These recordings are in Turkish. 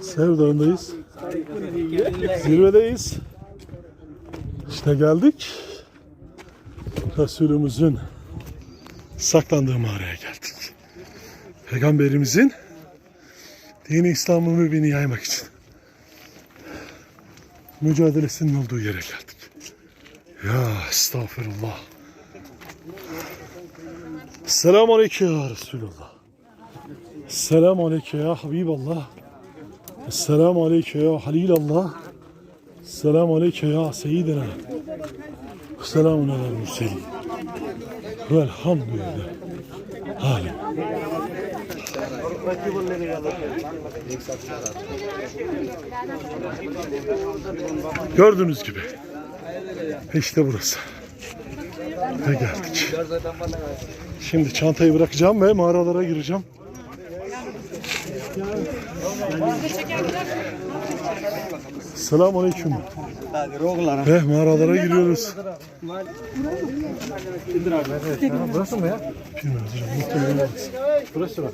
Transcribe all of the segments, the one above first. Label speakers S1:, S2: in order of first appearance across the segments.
S1: Sev Dağı'ndayız. Zirvedeyiz. İşte geldik. Resulümüzün saklandığı mağaraya geldik. Peygamberimizin dini İslam'ın mübini yaymak için mücadelesinin olduğu yere geldik. Ya estağfurullah. Selamun Aleyküm ya Resulullah. Selamun Aleyküm ya Habiballah. Selamun Aleyküm ya Halilallah. Selamun Aleyküm ya Seyyidina. Selamun alel mürselin. Velhamdülillah. Halim. Gördüğünüz gibi. İşte burası. Ve geldik. Şimdi çantayı bırakacağım ve mağaralara gireceğim. Selamun Aleyküm. Ve mağaralara giriyoruz.
S2: Burası mı ya?
S1: Bilmiyoruz hocam. Muhtemelen burası. Burası bak.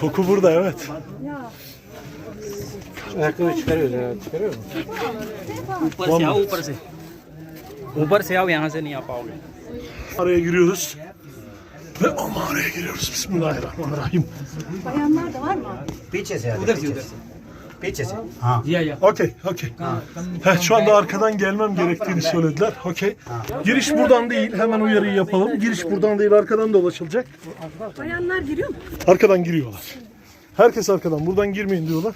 S1: Koku burada evet.
S2: Ayakkabı çıkarıyoruz ya. Çıkarıyor mu?
S3: ऊपर से आओ ऊपर से ऊपर से आओ यहाँ से नहीं आ पाओगे
S1: Mağaraya giriyoruz. Ve o mağaraya giriyoruz. Bismillahirrahmanirrahim.
S4: bayanlar da var mı?
S5: पीछे से
S3: उधर से उधर से
S5: पीछे से
S3: या या
S1: Okey, okey. Heh, şu anda arkadan gelmem gerektiğini söylediler. Okey. Giriş buradan değil. Hemen uyarıyı yapalım. Giriş buradan değil, arkadan dolaşılacak.
S4: Bayanlar giriyor mu?
S1: Arkadan giriyorlar. Herkes arkadan. Buradan girmeyin diyorlar.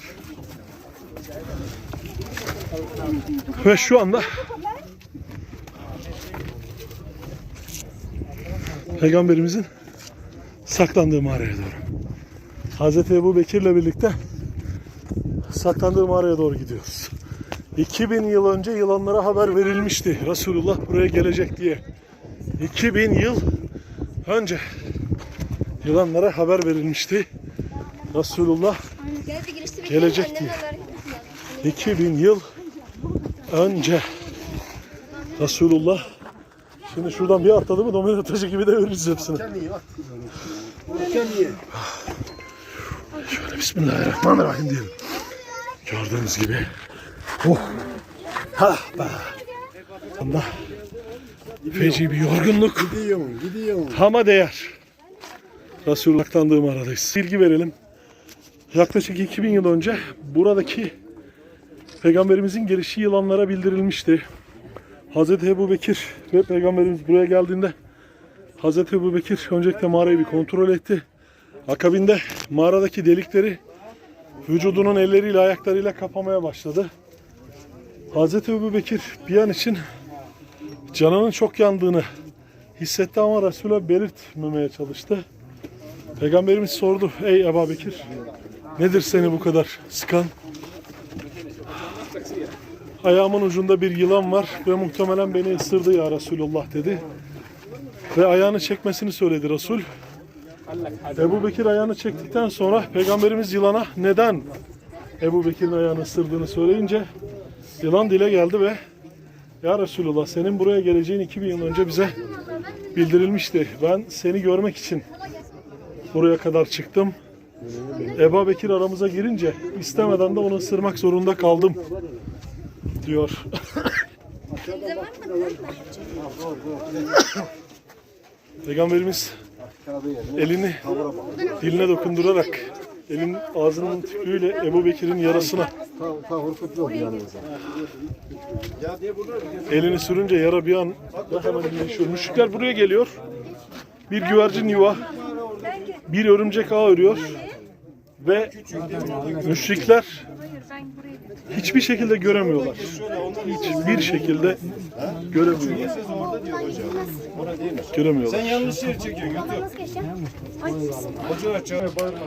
S1: Ve şu anda Peygamberimizin saklandığı mağaraya doğru. Hazreti Ebu Bekir'le birlikte saklandığı mağaraya doğru gidiyoruz. 2000 yıl önce yılanlara haber verilmişti. Resulullah buraya gelecek diye. 2000 yıl önce yılanlara haber verilmişti. Resulullah Gelecek diye.
S6: haber etmişler.
S1: 2000 yıl önce Resulullah Şimdi şuradan bir atladı mı domino taşı gibi de veririz hepsini. Şöyle Bismillahirrahmanirrahim diyelim. Gördüğünüz gibi. Oh. Ha be. Anda feci bir yorgunluk.
S2: Gidiyorum, gidiyorum.
S1: Ama değer. Resulullah'tandığım aradayız. Bilgi verelim. Yaklaşık 2000 yıl önce buradaki Peygamberimizin gelişi yılanlara bildirilmişti. Hazreti Ebu Bekir ve Peygamberimiz buraya geldiğinde Hazreti Ebu Bekir öncelikle mağarayı bir kontrol etti. Akabinde mağaradaki delikleri vücudunun elleriyle ayaklarıyla kapamaya başladı. Hazreti Ebu Bekir bir an için canının çok yandığını hissetti ama Resul'e belirtmemeye çalıştı. Peygamberimiz sordu. Ey Ebu Bekir nedir seni bu kadar sıkan? Ayağımın ucunda bir yılan var ve muhtemelen beni ısırdı ya Resulullah dedi. Ve ayağını çekmesini söyledi Resul. Ebu Bekir ayağını çektikten sonra Peygamberimiz yılana neden Ebu Bekir'in ayağını ısırdığını söyleyince yılan dile geldi ve Ya Resulullah senin buraya geleceğin 2000 yıl önce bize bildirilmişti. Ben seni görmek için buraya kadar çıktım. Ebu Bekir aramıza girince istemeden de onu ısırmak zorunda kaldım diyor. Peygamberimiz elini diline dokundurarak elin ağzının tükrüğüyle Ebu Bekir'in yarasına elini sürünce yara bir an hemen iyileşiyor. Müşrikler buraya geliyor. Bir güvercin yuva, bir örümcek ağ örüyor ve müşrikler hiçbir şekilde göremiyorlar. Hiçbir şekilde göremiyorlar. Göremiyorlar.
S2: Yanlış yer çekiyorsun. Hoca. Bağırma.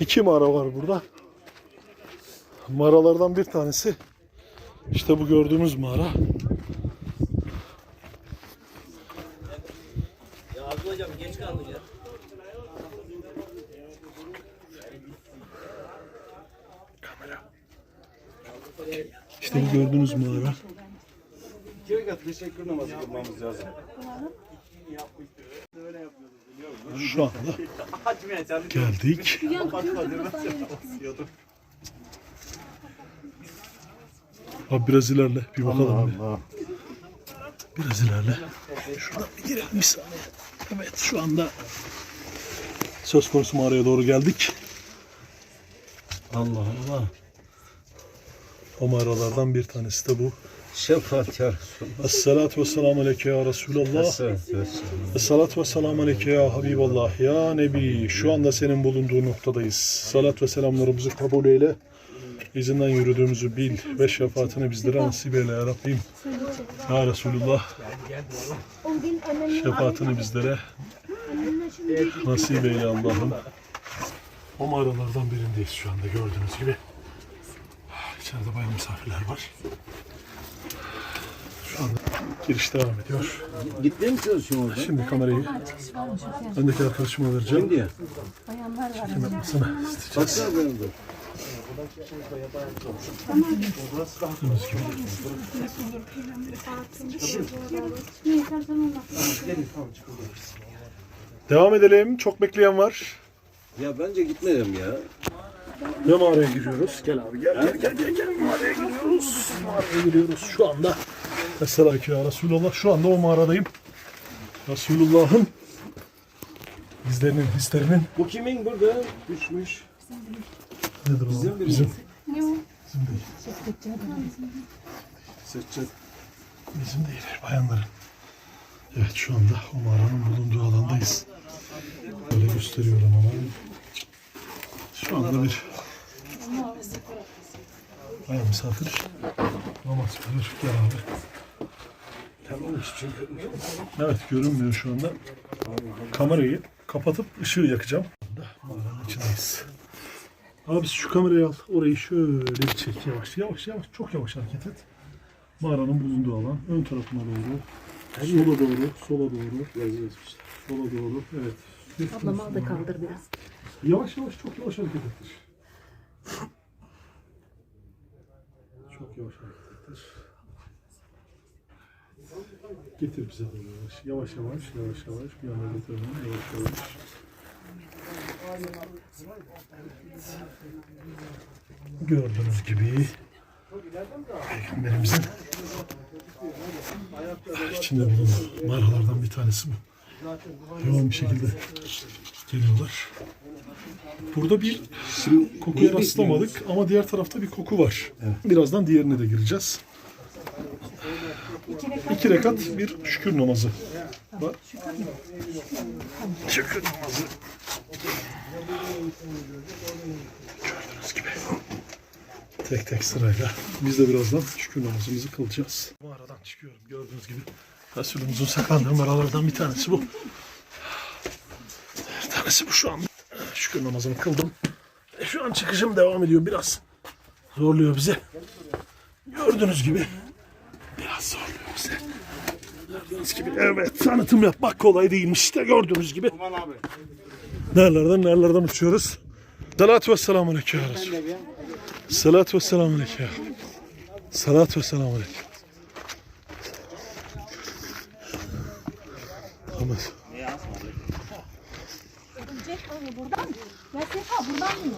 S1: İki mağara var burada. Mağaralardan bir tanesi işte bu gördüğümüz mağara.
S2: İki rekat teşekkür namazı kılmamız lazım.
S1: Şu anda geldik. Abi biraz ilerle bir bakalım. bir. Biraz ilerle. Şuradan bir girelim bir saniye. Evet şu anda söz konusu mağaraya doğru geldik. Allah Allah. O mağaralardan bir tanesi de bu.
S2: Şefaat ya Resulallah.
S1: Esselatu vesselamu aleyke ya Resulallah. Esselatu vesselamu aleyke ya Habiballah. Ya Nebi şu anda senin bulunduğu noktadayız. Salat ve selamlarımızı kabul eyle. İzinden yürüdüğümüzü bil ve şefaatini bizlere nasip eyle ya Rabbim. Ya Resulullah şefaatini bizlere nasip eyle Allah'ım. O mağaralardan birindeyiz şu anda gördüğünüz gibi. İçeride bayan misafirler var. Giriş devam ediyor.
S2: Gitmeye mi çalışıyorsun orada?
S1: Şimdi kamerayı öndeki arkadaşıma vereceğim.
S2: Kim diye?
S1: Sana
S2: Baksana benim de.
S1: Devam edelim. Çok bekleyen var.
S2: Ya bence gitmeyelim ya.
S1: Ve mağaraya giriyoruz. Gel abi gel gel gel gel, gel. mağaraya giriyoruz. Mağaraya giriyoruz şu anda. Mesela ki ya Resulullah şu anda o mağaradayım. Resulullah'ın bizlerinin hislerinin
S2: Bu kimin burada? Düşmüş.
S1: nedir o?
S2: Bizim
S1: Bizim.
S2: bizim.
S1: Bizim değil.
S2: Seçeceğiz.
S1: Bizim değil. Bayanların. Evet şu anda o mağaranın bulunduğu alandayız. Böyle gösteriyorum ama. Şu anda bir bayan misafir. Namaz kılıyor. Gel abi.
S2: Tamam.
S1: Evet görünmüyor şu anda. Kamerayı kapatıp ışığı yakacağım. Mağaranın içindeyiz. Abi şu kamerayı al. Orayı şöyle bir çek yavaş. Yavaş yavaş. Çok yavaş hareket et. Mağaranın bulunduğu alan. Ön tarafına doğru. Sola doğru. Sola doğru. Sola doğru. Evet.
S4: Ablamı da kaldır biraz.
S1: Yavaş yavaş çok yavaş hareket ettir. Çok yavaş hareket Getir bize yavaş. Yavaş yavaş yavaş yavaş bir anda getirmem yavaş yavaş. Gördüğünüz gibi Peygamberimizin içinde bulunan mağaralardan bir tanesi bu. Yoğun bir şekilde geliyorlar. Burada bir kokuya rastlamadık ama diğer tarafta bir koku var. Birazdan diğerine de gireceğiz. İki rekat bir şükür namazı var. Şükür namazı. Gördüğünüz gibi. Tek tek sırayla. Biz de birazdan şükür namazımızı kılacağız. Bu aradan çıkıyorum gördüğünüz gibi. Resulümüzün saklandığı maralardan bir tanesi bu. Bir tanesi bu şu an. Şükür namazımı kıldım. E, Şu an çıkışım devam ediyor biraz. Zorluyor bizi. Gördüğünüz gibi. Biraz bizi. Gördüğünüz gibi. Evet tanıtım yapmak kolay değilmiş işte gördüğünüz gibi. Nerelerden nerelerden uçuyoruz. Salatü ve selamu aleyke ya Resul. Salatü ve selamu aleyke ya. Salatü ve selamu aleyke. Tamam.
S6: buradan mı? Ya Sefa buradan mı?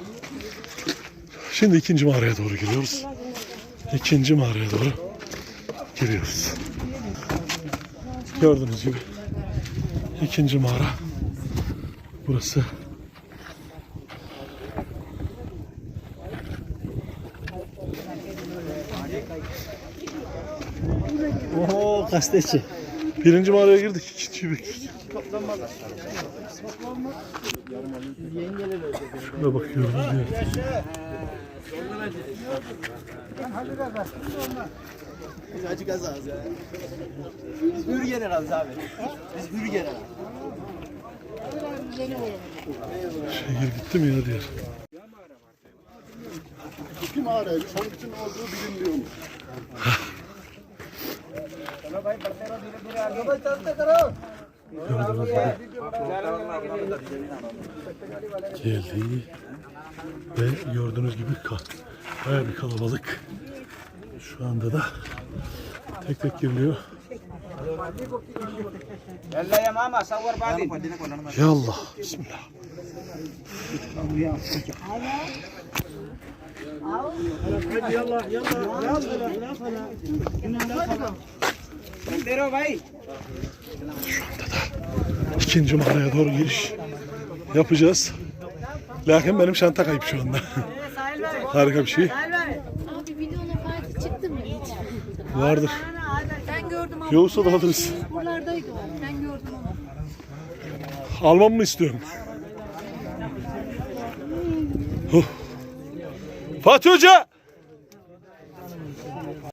S1: Şimdi ikinci mağaraya doğru giriyoruz. İkinci mağaraya doğru giriyoruz. Gördüğünüz gibi ikinci mağara burası.
S3: Oo gazeteci.
S1: Birinci mağaraya girdik. ikinciyi bekliyoruz. Şuna bakıyoruz. diye.
S3: Biz acı kazağız ya. Biz hür generalız abi. Biz hür general.
S1: Şehir gitti mi ya diğer?
S2: İki mağaraymış. Hangisinin olduğu bilinmiyormuş.
S1: geldi ve gördüğünüz gibi bayağı bir kalabalık. Şu anda da tek tek giriliyor. Ya Allah. Bismillah. İkinci mağaraya doğru giriş yapacağız. Lakin benim şanta kayıp şu anda. Harika bir şey.
S6: Abi videonun Fatih çıktı mı hiç?
S1: Vardır.
S6: Ben gördüm abi.
S1: Yoksa da alırız.
S6: Buralardaydı o. Ben gördüm onu.
S1: Almam mı istiyorum? Fatih Hoca!